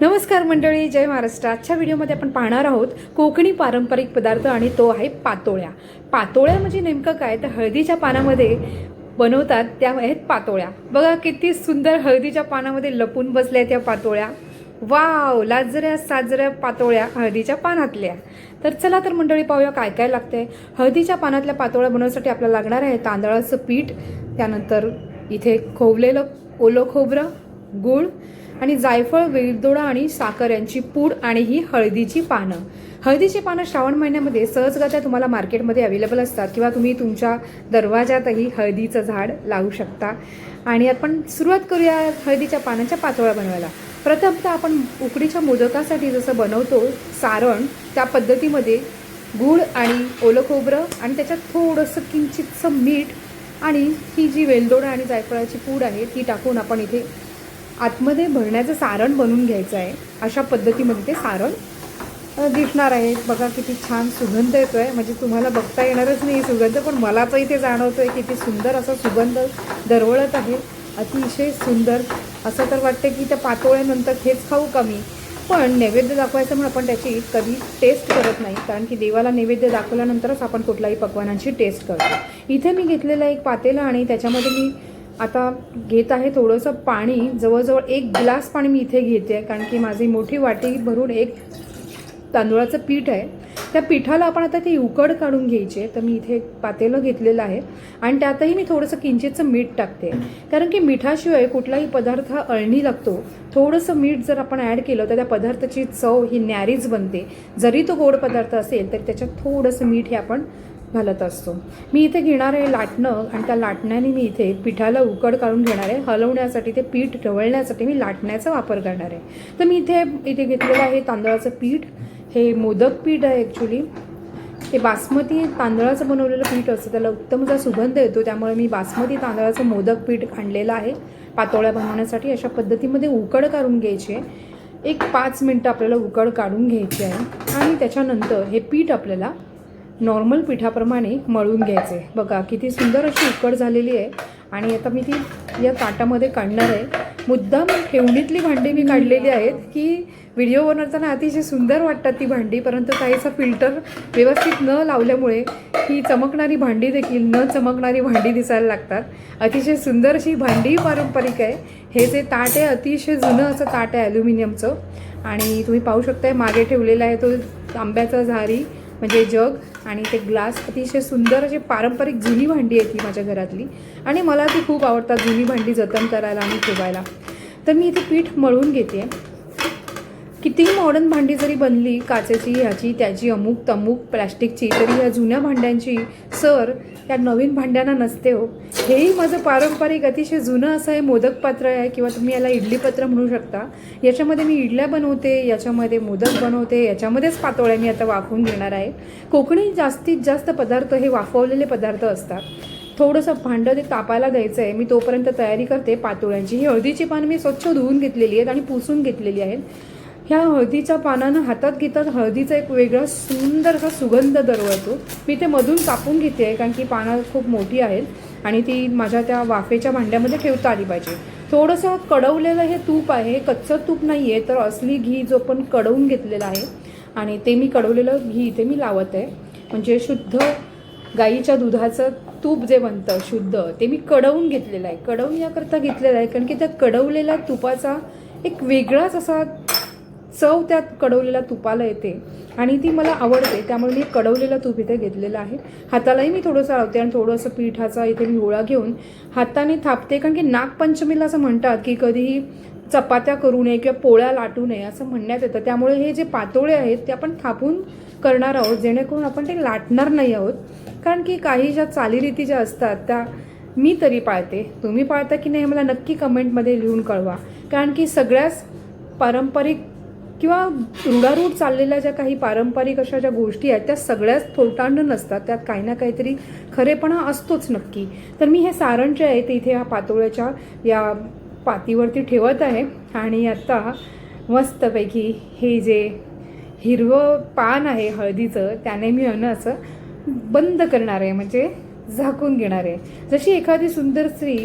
नमस्कार मंडळी जय महाराष्ट्र. आजच्या व्हिडिओमध्ये आपण पाहणार आहोत कोकणी पारंपरिक पदार्थ आणि तो आहे पातोळ्या. पातोळ्या म्हणजे नेमकं काय? तर हळदीच्या पानामध्ये बनवतात त्या आहेत पातोळ्या. बघा किती सुंदर हळदीच्या पानामध्ये लपून बसल्या त्या पातोळ्या. वाव! लाजऱ्या साजऱ्या पातोळ्या हळदीच्या पानातल्या. तर चला तर मंडळी पाहूया काय काय लागतंय. हळदीच्या पानातल्या पातोळ्या बनवण्यासाठी आपल्याला लागणार आहे तांदळाचं पीठ त्यानंतर इथे खोवलेलं ओलं खोबरं गूळ आणि जायफळ वेलदोडा आणि साखर यांची पूड आणि ही हळदीची पानं. हळदीची पानं श्रावण महिन्यामध्ये सहजगत्या तुम्हाला मार्केटमध्ये अवेलेबल असतात किंवा तुम्ही तुमच्या दरवाजातही हळदीचं झाड लावू शकता. आणि आपण सुरुवात करूया हळदीच्या पानांच्या पातोळ्या बनवायला. प्रथमतः आपण उकडीच्या मोदकासाठी जसं बनवतो सारण त्या पद्धतीमध्ये गूळ आणि ओलं खोबरं आणि त्याच्यात थोडंसं किंचितचं मीठ आणि ही जी वेलदोडा आणि जायफळाची पूड आहे ती टाकून आपण इथे आतमध्ये भरण्याचं सारण बनवून घ्यायचं आहे. अशा पद्धतीमध्ये ते सारण दिसणार आहे. बघा किती छान सुगंध येतो आहे म्हणजे तुम्हाला बघता येणारच नाही सुगंध पण मला तर इथे जाणवतो आहे किती सुंदर असा सुगंध दरवळत आहे. अतिशय सुंदर. असं तर वाटतं की त्या पातोळ्यानंतर हेच खाऊ कमी पण नैवेद्य दाखवायचं म्हणून आपण त्याची कधी टेस्ट करत नाही. कारण की देवाला नैवेद्य दाखवल्यानंतरच आपण कुठल्याही पकवानांची टेस्ट करतो. इथे मी घेतलेलं एक पातेलं आणि त्याच्यामध्ये मी आता घेत आहे थोडंसं पाणी. जवळजवळ एक ग्लास पाणी मी इथे घेते आहे कारण की माझी मोठी वाटी भरून एक तांदूळाचं पीठ आहे. त्या पिठाला आपण आता ती उकड काढून घ्यायची आहे तर मी इथे एक पातेलं घेतलेलं आहे. आणि त्यातही मी थोडंसं किंचितचं मीठ टाकते. कारण की मिठाशिवाय कुठलाही पदार्थ हा अळणी लागतो. थोडंसं मीठ जर आपण ॲड केलं तर त्या पदार्थाची चव ही न्यारीच बनते. जरी तो गोड पदार्थ असेल तरी त्याच्यात थोडंसं मीठ हे आपण घालत असतो. मी इथे घेणार आहे लाटणं आणि त्या लाटण्याने मी इथे पिठाला उकड काढून घेणार आहे हलवण्यासाठी ते पीठ ढवळण्यासाठी मी लाटण्याचा वापर करणार आहे. तर मी इथे इथे घेतलेलं आहे तांदळाचं पीठ. हे मोदक पीठ आहे ॲक्च्युली ते बासमती तांदळाचं बनवलेलं पीठ असतं त्याला उत्तम असा सुगंध येतो त्यामुळे मी बासमती तांदळाचं मोदक पीठ आणलेलं आहे. पातोळ्या बनवण्यासाठी अशा पद्धतीमध्ये उकड काढून घ्यायची आहे. एक पाच मिनटं आपल्याला उकड काढून घ्यायची आहे आणि त्याच्यानंतर हे पीठ आपल्याला नॉर्मल पिठाप्रमाणे मळून घ्यायचे. बघा किती सुंदर अशी उकड झालेली आहे. आणि आता मी ती या ताटामध्ये काढणार आहे. मुद्दाम ठेवणीतली भांडी मी काढलेली आहेत की व्हिडिओ बनवताना अतिशय सुंदर वाटतात ती भांडी परंतु काहीसा फिल्टर व्यवस्थित न लावल्यामुळे ही चमकणारी भांडी देखील न चमकणारी भांडी दिसायला लागतात. अतिशय सुंदर अशी भांडी पारंपरिक आहे. हे जे ताट आहे अतिशय जुनं असं ताट आहे ॲल्युमिनियमचं आणि तुम्ही पाहू शकताय मागे ठेवलेला आहे तो आंब्याचा झारी. म्हणजे जग आणि ते ग्लास अतिशय सुंदर अशी पारंपरिक जुनी भांडी आहे ती माझ्या घरातली. आणि मला ती खूप आवडतात जुनी भांडी जतन करायला आणि ठेवायला. तर मी इथे पीठ मळून घेते. कितीही मॉडर्न भांडी जरी बनली काचेची ह्याची त्याची अमुक तमुक प्लॅस्टिकची तरी या जुन्या भांड्यांची सर या नवीन भांड्यांना नसते हो. हेही माझं पारंपरिक अतिशय जुनं असं हे मोदक पात्र आहे किंवा तुम्ही याला इडली पत्र म्हणू शकता. याच्यामध्ये मी इडल्या बनवते याच्यामध्ये मोदक बनवते याच्यामध्येच पातोळ्या मी आता वाफवून घेणार आहे. कोकणी जास्तीत जास्त पदार्थ हे वाफवलेले पदार्थ असतात. थोडंसं भांडं ते तापायला द्यायचं आहे मी तोपर्यंत तयारी करते. पातोळ्यांची ही हळदीची पानं मी स्वच्छ धुवून घेतलेली आहेत आणि पुसून घेतलेली आहेत. ह्या हळदीच्या पानानं हातात घेतात. हळदीचा एक वेगळा सुंदर असा सुगंध दरवळतो. मी ते मधून कापून घेते आहे कारण की पानं खूप मोठी आहेत आणि ती माझ्या त्या वाफेच्या भांड्यामध्ये ठेवता आली पाहिजे. थोडंसं कडवलेलं हे तूप आहे कच्चं तूप नाही आहे तर असली घी जो पण कडवून घेतलेला आहे आणि ते मी कडवलेलं घी इथे मी लावत आहे. म्हणजे शुद्ध गाईच्या दुधाचं तूप जे बनतं शुद्ध ते मी कडवून घेतलेलं आहे. कडवून याकरता घेतलेलं आहे कारण की त्या कडवलेल्या तुपाचा एक वेगळाच असा चव त्यात कडवलेल्या तुपाला येते आणि ती मला आवडते. त्यामुळे मी कडवलेलं तूप इथे घेतलेलं आहे. हातालाही मी थोडंसं लावते आणि थोडंसं पिठाचा इथे मी होळा घेऊन हाताने थापते. कारण की नागपंचमीला असं म्हणतात की कधीही चपात्या करू नये किंवा पोळ्या लाटू नये असं म्हणण्यात येतं. त्यामुळे हे जे पातोळे आहेत ते आपण थापून करणार आहोत. जेणेकरून आपण ते लाटणार नाही आहोत. कारण की काही ज्या चालीरीती ज्या असतात त्या मी तरी पाळते. तुम्ही पाळता की नाही हे मला नक्की कमेंटमध्ये लिहून कळवा. कारण की सगळ्याच पारंपरिक किंवा रुढारूढ चाललेल्या ज्या काही पारंपरिक अशा ज्या गोष्टी आहेत त्या सगळ्याच थोटांड नसतात. त्यात काही ना काहीतरी खरेपणा असतोच नक्की. तर मी हे सारण जे आहे ते इथे ह्या पातोळ्याच्या या पातीवरती ठेवत आहे. आणि आता मस्तपैकी हे जे हिरवं पान आहे हळदीचं त्याने मी अन्न असं बंद करणार आहे. म्हणजे झाकून घेणार आहे. जशी एखादी सुंदर स्त्री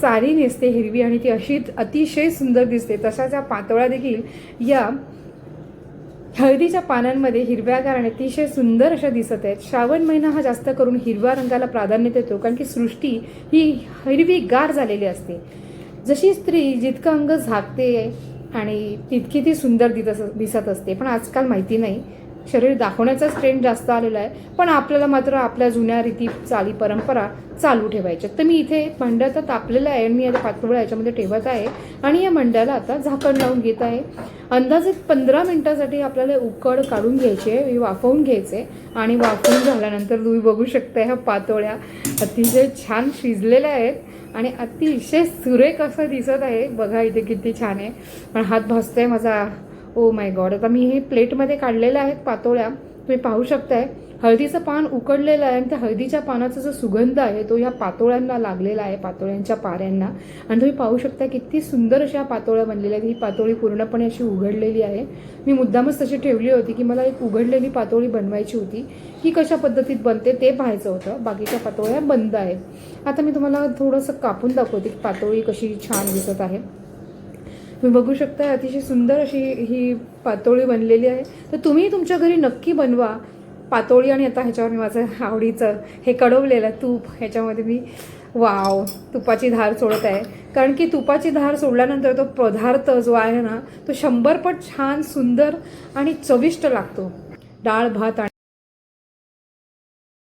साडी नेसते हिरवी आणि ती अशी अतिशय सुंदर दिसते तशाच या पातोळ्या देखील या हळदीच्या पानांमध्ये हिरव्यागार आणि अतिशय सुंदर अशा दिसत आहेत. श्रावण महिना हा जास्त करून हिरव्या रंगाला प्राधान्य देतो कारण की सृष्टी ही हिरवी गार झालेली असते. जशी स्त्री जितकं अंग झाकते आणि तितकी ती सुंदर दिसत दिसत असते पण आजकाल माहिती नाही. शरीर दाखवण्याचाच ट्रेंड जास्त आलेला आहे. पण आपल्याला मात्र आपल्या जुन्या रीती चाली परंपरा चालू ठेवायच्या तर मी इथे मंडळ तर तापलेलं आहे आणि मी आता पातोळा याच्यामध्ये ठेवत आहे. आणि या मंडळाला आता झाकण लावून घेत आहे. अंदाजे पंधरा मिनटासाठी आपल्याला उकड काढून घ्यायची आहे वाफवून घ्यायचे आणि वाफवून झाल्यानंतर तुम्ही बघू शकता ह्या पातोळ्या अतिशय छान शिजलेल्या आहेत. आणि अतिशय सुरेख असं दिसत आहे. बघा इथे किती छान आहे. पण हात भाजतोय माझा. ओ माय गॉड आता मी हे प्लेटमध्ये काढलेल्या आहेत पातोळ्या. तुम्ही पाहू शकताय. हळदीचं पान उकडलेलं आहे आणि त्या हळदीच्या पानाचा जो सुगंध आहे तो ह्या पातोळ्यांना लागलेला आहे पातोळ्यांच्या पाऱ्यांना. आणि तुम्ही पाहू शकता किती सुंदर अशा पातोळ्या बनलेल्या आहेत. ही पातोळी पूर्णपणे अशी उघडलेली आहे. मी मुद्दामच तशी ठेवली होती की मला एक उघडलेली पातोळी बनवायची होती. ही कशा पद्धतीत बनते ते पाहायचं होतं. बाकीच्या पातोळ्या बंद आहेत. आता मी तुम्हाला थोडंसं कापून दाखवते की पातोळी कशी छान दिसत आहे. तुम्ही बघू शकता अतिशय सुंदर अशी ही पातोळी बनलेली आहे. तर तुम्ही तुमच्या घरी नक्की बनवा. पातोळी आणि आता ह्याच्यावर मी माझं आवडीचं हे कडवलेलं तूप ह्याच्यामध्ये मी वाव तुपाची धार सोडत आहे. कारण की तुपाची धार सोडल्यानंतर तो पदार्थ जो आहे ना तो शंभरपट छान सुंदर आणि चविष्ट लागतो. डाळ भात आणि